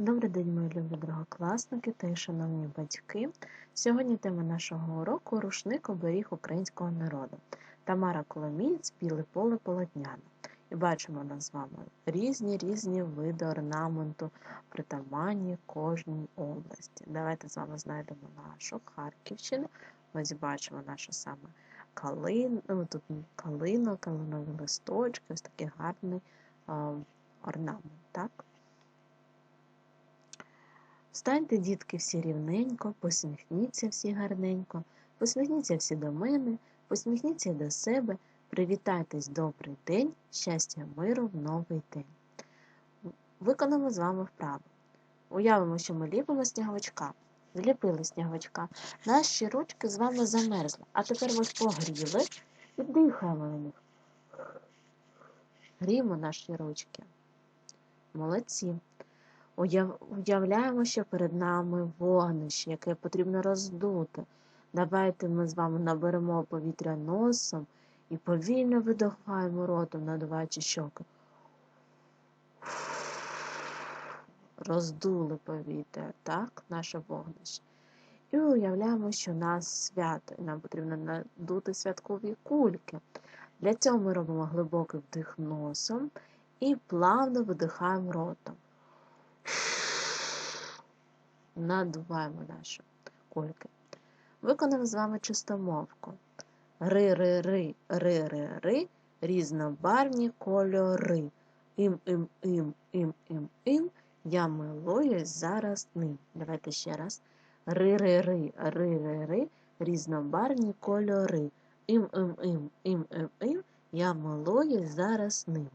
Добрий день, мої любі другокласники та й шановні батьки. Сьогодні тема нашого уроку рушник оберіг українського народу. Тамара Коломієць, біле поле полотняне. І бачимо нас з вами різні різні види орнаменту, притаманні кожній області. Давайте з вами знайдемо нашу Харківщину. Ось бачимо нашу саме калину, ну, тут калина, калинові листочки, ось такий гарний а, орнамент. так? Встаньте, дітки, всі рівненько, посміхніться всі гарненько, посміхніться всі до мене, посміхніться до себе, привітайтесь добрий день, щастя, миру в новий день. Виконаємо з вами вправу. Уявимо, що ми ліпимо сніговичка. Зліпили сніговичка. Наші ручки з вами замерзли, а тепер ось погріли і дихаємо на них. Гріємо наші ручки. Молодці. Уявляємо, що перед нами вогнище, яке потрібно роздути. Давайте ми з вами наберемо повітря носом і повільно видихаємо ротом, надуваючи щоки. Роздули повітря, так, наше вогнище. І уявляємо, що у нас свято, і нам потрібно надути святкові кульки. Для цього ми робимо глибокий вдих носом і плавно видихаємо ротом надуваємо наші кульки. Виконаємо з вами чистомовку. Ри-ри-ри, ри-ри-ри, різнобарвні кольори. Ім-ім-ім-ім-ім-ім, я милуюсь зараз ним. Давайте ще раз. Ри-ри-ри, ри-ри-ри, різнобарвні кольори. Ім-ім-ім-ім-ім-ім, я милуюсь зараз ним.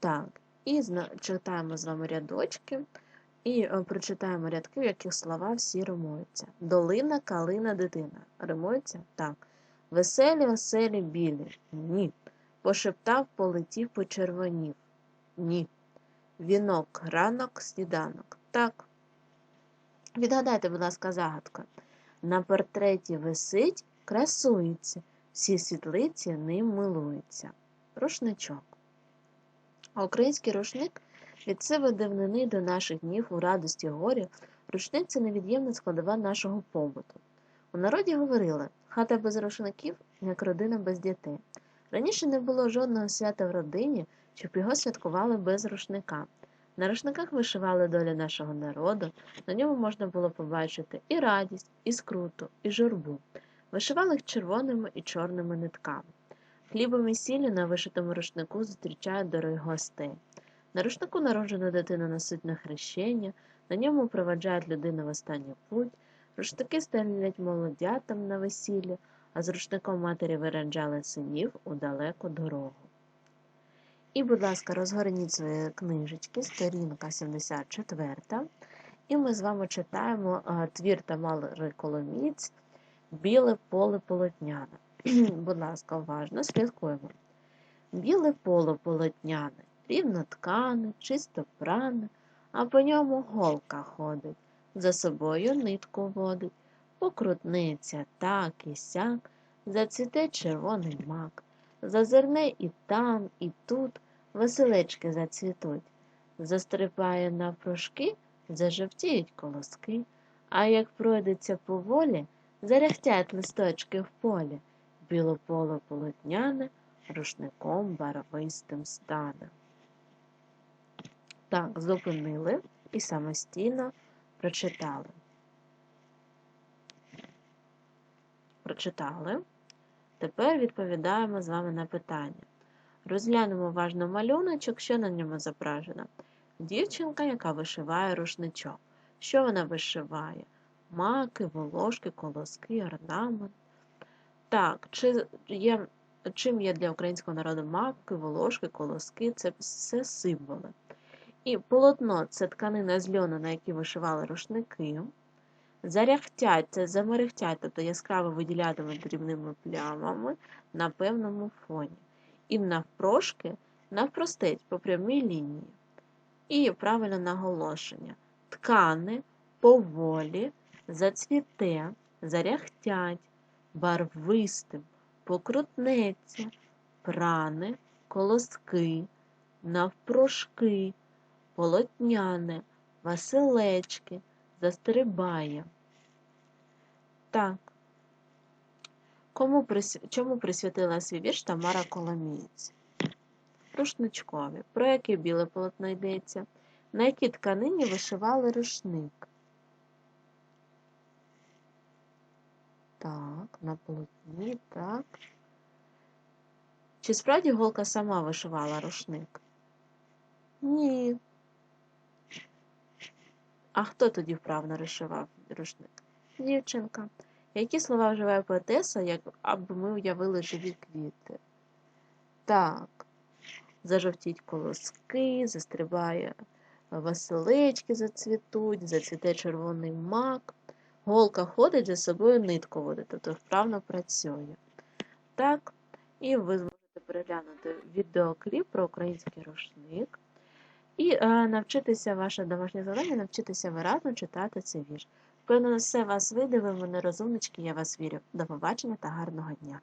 Так, і читаємо з вами рядочки. І е, прочитаємо рядки, в яких слова всі римуються. Долина, калина, дитина. Римується? Так. Веселі, веселі, білі. Ні. Пошептав, полетів, почервонів. Ні. Вінок, ранок, сніданок. Так. Відгадайте, будь ласка, загадку. На портреті висить, красується, всі світлиці ним милуються. Рушничок. А український рушник від сиви дивнини до наших днів у радості горі рушник невід'ємна складова нашого побуту. У народі говорили хата без рушників, як родина без дітей. Раніше не було жодного свята в родині, щоб його святкували без рушника. На рушниках вишивали долю нашого народу, на ньому можна було побачити і радість, і скруту, і журбу. Вишивали їх червоними і чорними нитками. Хлібом і сіллю на вишитому рушнику зустрічають дорогих гостей. На рушнику народжена дитина носить на хрещення, на ньому проведжають людину в останню путь, рушники стелять молодятам на весілля, а з рушником матері виряджали синів у далеку дорогу. І, будь ласка, розгорніть свої книжечки, сторінка 74. І ми з вами читаємо твір Тамари Коломіць Біле поле полотняне. Будь ласка, уважно слідкуємо. Біле поле полотняне рівно ткане, чисто пране, а по ньому голка ходить, за собою нитку водить, покрутнеться так і сяк, зацвіте червоний мак, зазирне і там, і тут веселечки зацвітуть, застрипає навпрошки, зажовтіють колоски, а як пройдеться поволі, заряхтять листочки в полі, білополе полотняне рушником барвистим стане. Так, зупинили і самостійно прочитали. Прочитали. Тепер відповідаємо з вами на питання. Розглянемо уважно малюночок, що на ньому зображено. Дівчинка, яка вишиває рушничок. Що вона вишиває? Маки, волошки, колоски, орнамент. Так, чи є, чим є для українського народу маки, волошки, колоски це все символи. І полотно це тканина з льону, на якій вишивали рушники. Заряхтять це замерехтять, тобто яскраво виділятиме дрібними плямами на певному фоні. І навпрошки навпростець по прямій лінії. І правильне наголошення. Ткани поволі, зацвіте, заряхтять, барвистим, покрутнеться, прани, колоски, навпрошки полотняне, Василечки, застрибає. Так. Кому прис... Чому присвятила свій вірш Тамара Коломієць? Рушничкові. Про яке біле полотно йдеться? На якій тканині вишивали рушник? Так, на полотні, так. Чи справді голка сама вишивала рушник? Ні. А хто тоді вправно розшивав рушник? Дівчинка. Які слова вживає поетеса, як аби ми уявили живі квіти? Так. Зажовтіть колоски, застрибає василечки зацвітуть, зацвіте червоний мак. Голка ходить за собою нитку водить, тобто вправно працює. Так, і ви зможете переглянути відеокліп про український рушник. І е, навчитися ваше домашнє завдання, навчитися виразно читати цей вірш. Впевнено, все вас вийде, ви мене розумнички, я вас вірю. До побачення та гарного дня!